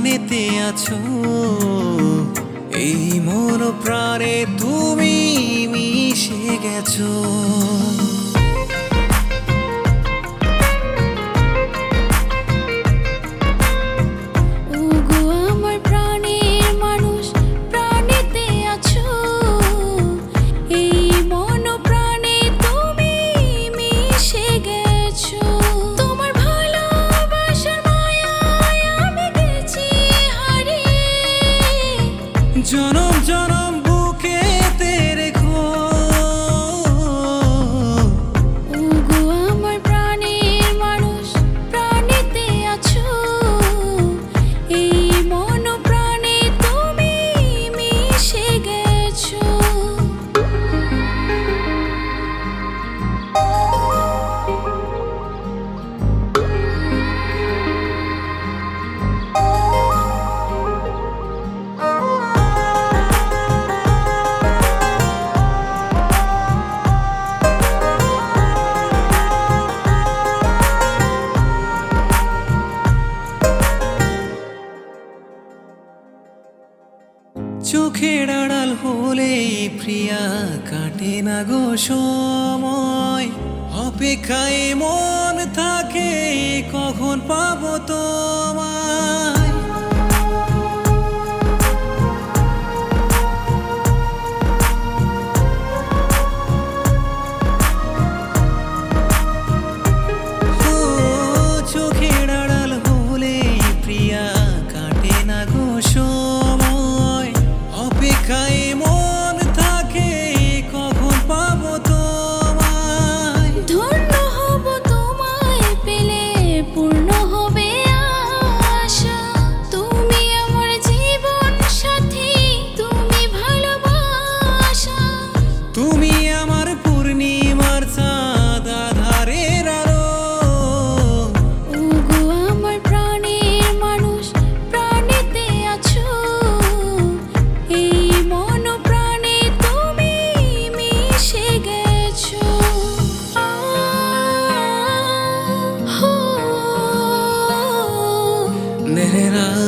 যেখানেতে আছো এই মন প্রাণে তুমি মিশে গেছো। 전화 চোখের আড়াল হলে প্রিয়া কাটে না গো সময়। অপেক্ষায় মন থাকে কখন পাবো তো it up.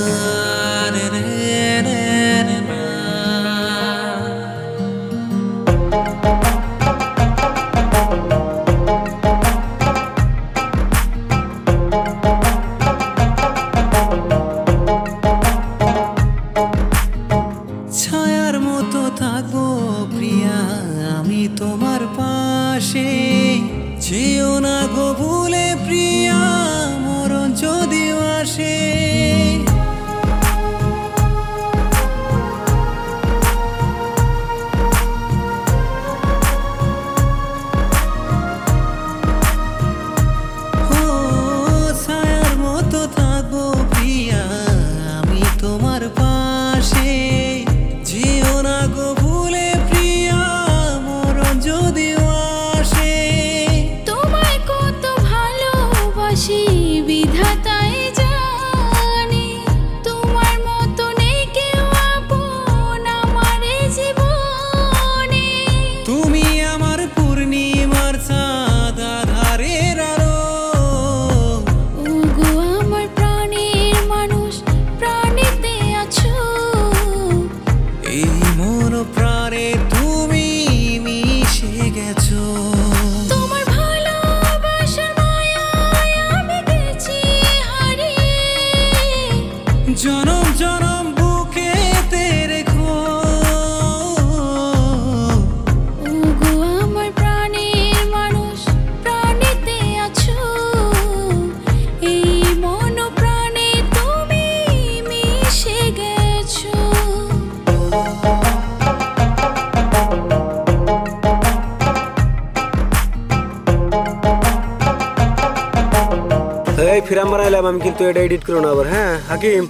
তোমার পা এই ফিরাম বানাইলাম আমি কিন্তু এটা এডিট করো না আবার হ্যাঁ হাকিম